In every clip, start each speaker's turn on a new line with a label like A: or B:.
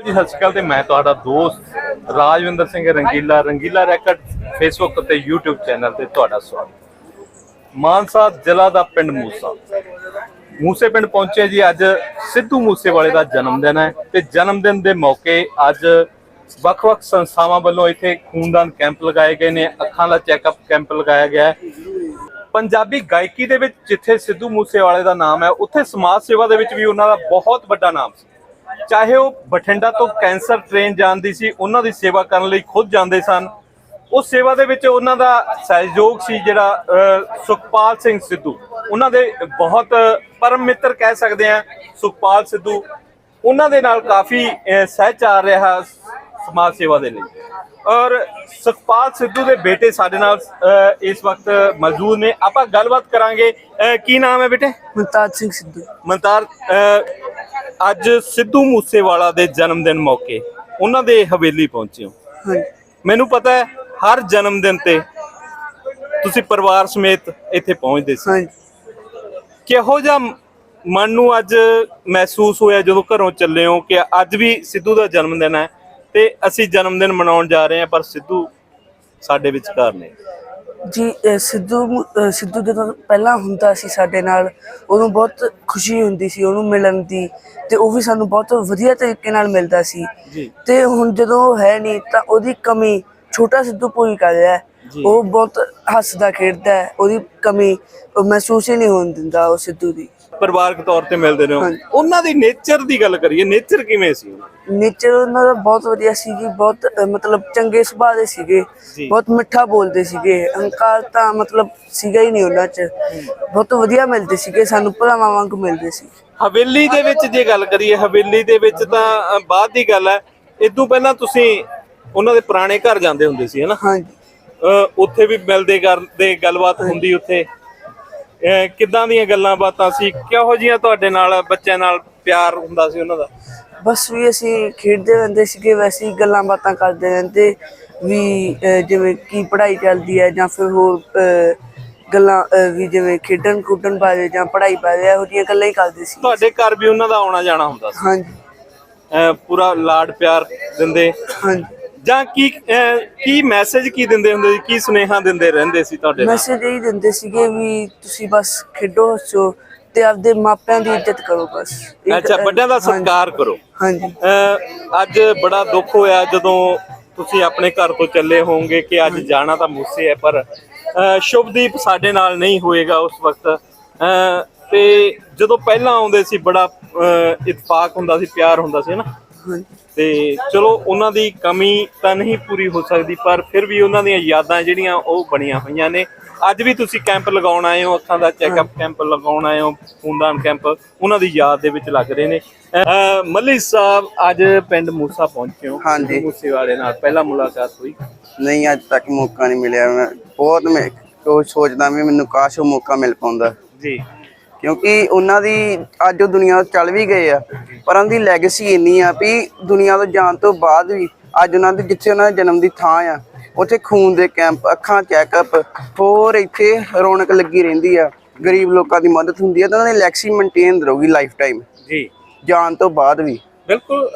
A: ਜੀ, ਸਤਿ ਸ਼੍ਰੀ ਅਕਾਲ ਤੇ ਮੈਂ ਤੁਹਾਡਾ ਦੋਸਤ ਰਾਜਵਿੰਦਰ ਸਿੰਘ ਰੰਗੀਲਾ ਰੰਗੀਲਾ ਰੈਕਡ ਫੇਸਬੁੱਕ ਤੇ YouTube ਚੈਨਲ ਤੇ ਤੁਹਾਡਾ ਸਵਾਗਤ। ਮਾਨਸਾ ਜ਼ਿਲ੍ਹਾ ਦਾ ਪਿੰਡ ਮੂਸਾ। ਮੂਸੇ ਪਿੰਡ ਪਹੁੰਚੇ ਜੀ, ਅੱਜ ਸਿੱਧੂ ਮੂਸੇਵਾਲੇ ਦਾ ਜਨਮ ਦਿਨ ਹੈ ਤੇ ਜਨਮ ਦਿਨ ਦੇ ਮੌਕੇ ਅੱਜ ਵੱਖ-ਵੱਖ ਸੰਸਥਾਵਾਂ ਵੱਲੋਂ ਇੱਥੇ ਖੂਨਦਾਨ ਕੈਂਪ ਲਗਾਏ ਗਏ ਨੇ, ਅੱਖਾਂ ਦਾ ਚੈੱਕਅਪ ਕੈਂਪ ਲਗਾਇਆ ਗਿਆ ਪੰਜਾਬੀ ਗਾਇਕੀ ਦੇ ਵਿੱਚ ਜਿੱਥੇ ਸਿੱਧੂ ਮੂਸੇਵਾਲੇ ਦਾ ਨਾਮ ਹੈ, ਉੱਥੇ ਸਮਾਜ ਸੇਵਾ ਦੇ ਵਿੱਚ ਵੀ ਉਹਨਾਂ ਦਾ ਬਹੁਤ ਵੱਡਾ ਨਾਮ ਸੀ। ਚਾਹੇ ਉਹ ਬਠਿੰਡਾ ਤੋਂ ਕੈਂਸਰ ਟ੍ਰੇਨ ਜਾਂਦੀ ਸੀ ਉਹਨਾਂ ਦੀ ਸੇਵਾ ਕਰਨ ਲਈ ਖੁਦ ਜਾਂਦੇ ਸਨ। ਉਸ ਸੇਵਾ ਦੇ ਵਿੱਚ ਉਹਨਾਂ ਦਾ ਸਹਿਯੋਗ ਸੀ ਜਿਹੜਾ ਸੁਖਪਾਲ ਸਿੰਘ ਸਿੱਧੂ। ਉਹਨਾਂ ਦੇ ਬਹੁਤ ਪਰਮ ਮਿੱਤਰ ਕਹਿ ਸਕਦੇ ਆ ਸੁਖਪਾਲ ਸਿੱਧੂ। ਉਹਨਾਂ ਦੇ ਨਾਲ ਕਾਫੀ ਸਹਿਚਾਰ ਰਿਹਾ ਸਮਾਜ ਸੇਵਾ ਦੇ ਲਈ। ਔਰ ਸੁਖਪਾਲ ਸਿੱਧੂ ਦੇ ਬੇਟੇ ਸਾਡੇ ਨਾਲ ਇਸ ਵਕਤ ਮੌਜੂਦ ਨੇ। ਆਪਾਂ ਗੱਲਬਾਤ ਕਰਾਂਗੇ। ਕੀ ਨਾਮ ਹੈ ਬੇਟੇ?
B: ਮੁਮਤਾਜ ਸਿੰਘ ਸਿੱਧੂ।
A: ਮਨਤਾਰ ਅੱਜ ਸਿੱਧੂ ਮੂਸੇਵਾਲਾ ਦੇ ਜਨਮ ਦਿਨ ਮੌਕੇ ਉਹਨਾਂ ਦੇ ਹਵੇਲੀ ਪਹੁੰਚੇ ਹੋ। ਮੈਨੂੰ ਪਤਾ ਹੈ ਹਰ ਜਨਮ ਦਿਨ ਤੇ ਤੁਸੀਂ ਪਰਿਵਾਰ ਸਮੇਤ ਇੱਥੇ ਪਹੁੰਚਦੇ ਸੀ।
B: ਹਾਂਜੀ।
A: ਕਿਹੋ ਜਿਹਾ ਮਨ ਨੂੰ ਅੱਜ ਮਹਿਸੂਸ ਹੋਇਆ ਜਦੋਂ ਘਰੋਂ ਚੱਲੇ ਹੋ ਕਿ ਅੱਜ ਵੀ ਸਿੱਧੂ ਦਾ ਜਨਮ ਦਿਨ ਹੈ ਤੇ ਅਸੀਂ ਜਨਮ ਦਿਨ ਮਨਾਉਣ ਜਾ ਰਹੇ ਹਾਂ ਪਰ ਸਿੱਧੂ ਸਾਡੇ ਵਿਚਕਾਰ ਨੇ।
B: ਜੀ ਅਹ ਸਿੱਧੂ ਅਹ ਸਿੱਧੂ ਜਦੋਂ ਪਹਿਲਾਂ ਹੁੰਦਾ ਸੀ ਸਾਡੇ ਨਾਲ ਉਹਨੂੰ ਬਹੁਤ ਖੁਸ਼ੀ ਹੁੰਦੀ ਸੀ ਉਹਨੂੰ ਮਿਲਣ ਦੀ ਤੇ ਉਹ ਵੀ ਸਾਨੂੰ ਬਹੁਤ ਵਧੀਆ ਤਰੀਕੇ ਨਾਲ ਮਿਲਦਾ ਸੀ।
A: ਜੀ।
B: ਤੇ ਹੁਣ ਜਦੋਂ ਉਹ ਹੈ ਨਹੀਂ ਤਾਂ ਉਹਦੀ ਕਮੀ ਛੋਟਾ ਸਿੱਧੂ ਪੂਰੀ ਕਰ ਰਿਹਾ ਹੈ।
A: ਜੀ।
B: ਉਹ ਬਹੁਤ ਹੱਸਦਾ ਖੇਡਦਾ ਹੈ ਉਹਦੀ ਕਮੀ ਉਹ ਮਹਿਸੂਸ ਹੀ ਨਹੀਂ ਹੋਣ ਦਿੰਦਾ ਉਹ ਸਿੱਧੂ ਦੀ।
A: ਪਰਿਵਾਰਕ ਤੌਰ ਤੇ ਮਿਲਦੇ ਨੇ
B: ਹਾਂਜੀ।
A: ਉਹਨਾਂ ਦੀ ਨੇਚਰ ਦੀ ਗੱਲ ਕਰੀਏ ਨੇਚਰ ਕਿਵੇਂ ਸੀ?
B: ਨੇਚਰ ਉਹਨਾਂ ਦਾ ਬਹੁਤ ਵਧੀਆ ਸੀ ਜੀ ਬਹੁਤ ਮਤਲਬ ਚੰਗੇ ਸੁਭਾਅ ਦੇ ਸੀਗੇ। ਬਹੁਤ ਮਿੱਠਾ ਬੋਲਦੇ ਸੀਗੇ ਹੰਕਾਰ ਤਾਂ ਮਤਲਬ ਸੀਗਾ ਹੀ ਨਹੀਂ ਉਹਨਾਂ 'ਚ। ਬਹੁਤ ਵਧੀਆ ਮਿਲਦੇ ਸੀਗੇ ਸਾਨੂੰ ਭਰਾਵਾਂ ਵਾਂਗ ਮਿਲਦੇ ਸੀ।
A: ਹਵੇਲੀ ਦੇ ਵਿੱਚ ਜੇ ਗੱਲ ਕਰੀਏ ਹਵੇਲੀ ਦੇ ਵਿੱਚ ਤਾਂ ਅ, ਬਾਅਦ ਦੀ ਗੱਲ ਹੈ ਇਦੋਂ ਪਹਿਲਾਂ ਤੁਸੀਂ ਉਹਨਾਂ ਦੇ ਪੁਰਾਣੇ ਘਰ ਜਾਂਦੇ ਹੁੰਦੇ ਸੀ ਹਨਾ
B: ਹਾਂਜੀ।
A: ਅ, ਉੱਥੇ ਵੀ ਮਿਲਦੇ ਕਰਦੇ ਗੱਲਬਾਤ ਹੁੰਦੀ ਉੱਥੇ। ਅ, ਕਿੱਦਾਂ ਦੀਆਂ ਗੱਲਾਂ ਬਾਤਾਂ ਸੀ? ਕਿਹੋ ਜੀਆਂ ਤੁਹਾਡੇ ਨਾਲ ਬੱਚਿਆਂ ਨਾਲ ਪਿਆਰ ਹੁੰਦਾ ਸੀ ਉਹਨਾਂ ਦਾ?
B: ਬਸ ਵੀ ਅਸੀਂ ਖੇਡਦੇ ਰਹਿੰਦੇ ਸੀਗੇ ਵੈਸੇ ਹੀ ਗੱਲਾਂ ਬਾਤਾਂ ਕਰਦੇ ਰਹਿੰਦੇ ਵੀ ਅਹ, ਜਿਵੇਂ ਕੀ ਪੜ੍ਹਾਈ ਚੱਲਦੀ ਹੈ ਜਾਂ ਫਿਰ ਹੋਰ ਅਹ, ਗੱਲਾਂ ਅਹ, ਵੀ ਜਿਵੇਂ ਖੇਡਣ ਕੁੱਦਣ ਬਾਰੇ ਜਾਂ ਪੜ੍ਹਾਈ ਬਾਰੇ ਇਹੋ ਜਿਹੀਆਂ ਗੱਲਾਂ ਹੀ ਕਰਦੇ ਸੀ।
A: ਤੁਹਾਡੇ ਘਰ ਵੀ ਉਹਨਾਂ ਦਾ ਆਉਣਾ ਜਾਣਾ ਹੁੰਦਾ ਸੀ?
B: ਹਾਂਜੀ।
A: ਪੂਰਾ ਲਾਡ ਪਿਆਰ ਦਿੰਦੇ?
B: ਹਾਂਜੀ।
A: ਜਾਂ ਕੀ ਕੀ ਮੈਸੇਜ ਕੀ ਦਿੰਦੇ ਹੁੰਦੇ ਸੀ? ਕੀ ਸੁਨੇਹਾ ਦਿੰਦੇ ਰਹਿੰਦੇ ਸੀ ਤੁਹਾਡੇ
B: ਮੈਸੇਜ ਇਹ ਦਿੰਦੇ ਸੀਗੇ ਵੀ ਤੁਸੀਂ ਬਸ ਖੇਡੋ ਹੱਸੋ ਤੇ ਆਪਦੇ ਮਾਪਿਆਂ ਦੀ ਇੱਜ਼ਤ ਕਰੋ ਬਸ।
A: ਅੱਛਾ ਵੱਡਿਆਂ ਦਾ ਸਤਿਕਾਰ ਕਰੋ।
B: ਹਾਂਜੀ।
A: ਅੱਜ ਬੜਾ ਦੁੱਖ ਹੋਇਆ ਜਦੋਂ ਤੁਸੀਂ ਆਪਣੇ ਘਰ ਤੋਂ ਚੱਲੇ ਹੋਵੋਗੇ ਕਿ ਅੱਜ ਜਾਣਾ ਤਾਂ ਮੂਸੇ ਹੈ ਪਰ ਸ਼ੁਭਦੀਪ ਸਾਡੇ ਨਾਲ ਨਹੀਂ ਹੋਏਗਾ ਉਸ ਵਕਤ। ਤੇ ਜਦੋਂ ਪਹਿਲਾਂ ਆਉਂਦੇ ਸੀ ਬੜਾ ਇਤਫਾਕ ਹੁੰਦਾ ਸੀ ਪਿਆਰ ਹੁੰਦਾ ਸੀ ਨਾ? ਤੇ ਚਲੋ ਉਹਨਾਂ ਦੀ ਕਮੀ ਤਾਂ ਨਹੀਂ ਪੂਰੀ ਹੋ ਸਕਦੀ ਪਰ ਫਿਰ ਵੀ ਉਹਨਾਂ ਦੀਆਂ ਯਾਦਾਂ ਜਿਹੜੀਆਂ ਉਹ ਬਣੀਆਂ ਹੋਈਆਂ ਨੇ। ਅੱਜ ਵੀ ਤੁਸੀਂ ਕੈਂਪ ਲਗਾਉਣ ਆਏ ਹੋ ਅੱਖਾਂ ਦਾ ਚੈੱਕਅਪ ਕੈਂਪ ਲਗਾਉਣ ਆਏ ਹੋ ਖੂਨਦਾਨ ਕੈਂਪ ਉਹਨਾਂ ਦੀ ਯਾਦ ਦੇ ਵਿੱਚ ਲੱਗ ਰਹੇ ਨੇ। ਮੱਲੀ ਸਾਹਿਬ ਅੱਜ ਪਿੰਡ ਮੂਸਾ ਪਹੁੰਚੇ ਹੋ।
C: ਹਾਂਜੀ।
A: ਮੂਸੇ ਵਾਲੇ ਨਾਲ ਪਹਿਲਾ ਮੁਲਾਕਾਤ ਹੋਈ।
C: ਨਹੀਂ ਅੱਜ ਤੱਕ ਮੌਕਾ ਨਹੀਂ ਮਿਲਿਆ। ਮੈਂ ਬਹੁਤ ਮੈਂ ਸੋਚਦਾ ਵੀ ਮੈਨੂੰ ਕਾਸ਼ ਉਹ ਮੌਕਾ ਮਿਲ ਪਾਉਂਦਾ।
A: ਜੀ।
C: ਕਿਉਂਕਿ ਉਹਨਾਂ ਦੀ ਅੱਜ ਉਹ ਦੁਨੀਆ ਚੱਲ ਵੀ ਗਏ ਆ। ਪਰ ਉਹਨਾਂ ਦੀ ਲੈਗੇਸੀ ਇੰਨੀ ਆ ਵੀ ਦੁਨੀਆ ਤੋਂ ਜਾਣ ਤੋਂ ਬਾਅਦ ਵੀ ਅੱਜ ਉਹਨਾਂ ਦੇ ਜਿੱਥੇ ਉਹਨਾਂ ਦੇ ਜਨਮ ਦੀ ਥਾਂ ਆ ਉੱਥੇ ਖੂਨ ਦੇ ਕੈਂਪ ਅੱਖਾਂ ਚੈੱਕਅਪ ਹੋਰ ਇੱਥੇ ਰੌਣਕ ਲੱਗੀ ਰਹਿੰਦੀ ਆ ਗਰੀਬ ਲੋਕਾਂ ਦੀ ਮਦਦ ਹੁੰਦੀ ਆ ਤਾਂ ਉਹਨਾਂ ਦੀ ਲੈਗੇਸੀ ਮੇਨਟੇਨ ਰਹੂਗੀ ਲਾਈਫ ਟਾਈਮ
A: ਜੀ।
C: ਜਾਣ ਤੋਂ ਬਾਅਦ ਵੀ।
A: ਬਿਲਕੁਲ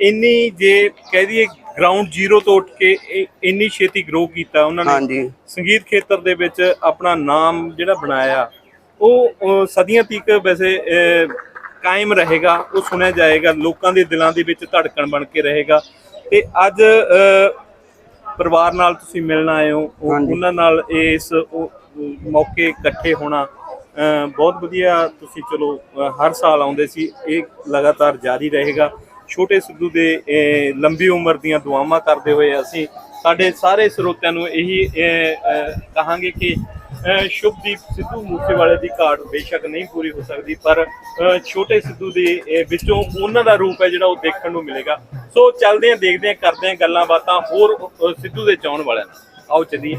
A: ਇੰਨੀ ਜੇ ਕਹਿ ਦਈਏ ਗਰਾਊਂਡ ਜ਼ੀਰੋ ਤੋਂ ਉੱਠ ਕੇ ਇੰਨੀ ਛੇਤੀ ਗਰੋ ਕੀਤਾ ਉਹਨਾਂ ਨੇ।
C: ਹਾਂਜੀ।
A: ਸੰਗੀਤ ਖੇਤਰ ਦੇ ਵਿੱਚ ਆਪਣਾ ਨਾਮ ਜਿਹੜਾ ਬਣਾਇਆ ਉਹ ਸਦੀਆਂ ਤੱਕ ਵੈਸੇ ਕਾਇਮ ਰਹੇਗਾ ਉਹ ਸੁਣਿਆ ਜਾਏਗਾ ਲੋਕਾਂ ਦੇ ਦਿਲਾਂ ਦੇ ਵਿੱਚ ਧੜਕਣ ਬਣ ਕੇ ਰਹੇਗਾ ਤੇ ਅੱਜ ਪਰਿਵਾਰ ਨਾਲ ਤੁਸੀਂ ਮਿਲਣ ਆਏ ਹੋ। ਉਹਨਾਂ ਨਾਲ ਇਸ ਮੌਕੇ ਇਕੱਠੇ ਹੋਣਾ ਬਹੁਤ ਵਧੀਆ ਤੁਸੀਂ ਚਲੋ ਹਰ ਸਾਲ ਆਉਂਦੇ ਸੀ ਇਹ ਲਗਾਤਾਰ ਜਾਰੀ ਰਹੇਗਾ ਛੋਟੇ ਸਿੱਧੂ ਦੇ ਲੰਬੀ ਉਮਰ ਦੀਆਂ ਦੁਆਵਾਂ ਕਰਦੇ ਹੋਏ ਅਸੀਂ ਸਾਡੇ ਸਾਰੇ ਸਰੋਤਿਆਂ ਨੂੰ ਇਹੀ ਕਹਾਂਗੇ ਕਿ ਸ਼ੁਭਦੀਪ ਸਿੱਧੂ ਮੂਸੇਵਾਲੇ ਦੀ ਘਾਟ ਬੇਸ਼ੱਕ ਨਹੀਂ ਪੂਰੀ ਹੋ ਸਕਦੀ, ਪਰ ਛੋਟੇ ਸਿੱਧੂ ਦੇ ਵਿੱਚੋਂ ਉਹਨਾਂ ਦਾ ਰੂਪ ਹੈ ਜਿਹੜਾ ਉਹ ਦੇਖਣ ਨੂੰ ਮਿਲੇਗਾ। ਸੋ ਚੱਲਦੇ ਆਂ ਦੇਖਦੇ ਆਂ ਕਰਦੇ ਆਂ ਗੱਲਾਂ ਬਾਤਾਂ ਹੋਰ ਸਿੱਧੂ ਦੇ ਚਾਹਣ ਵਾਲਿਆਂ ਨਾਲ। ਆਓ ਚੱਲੀਏ।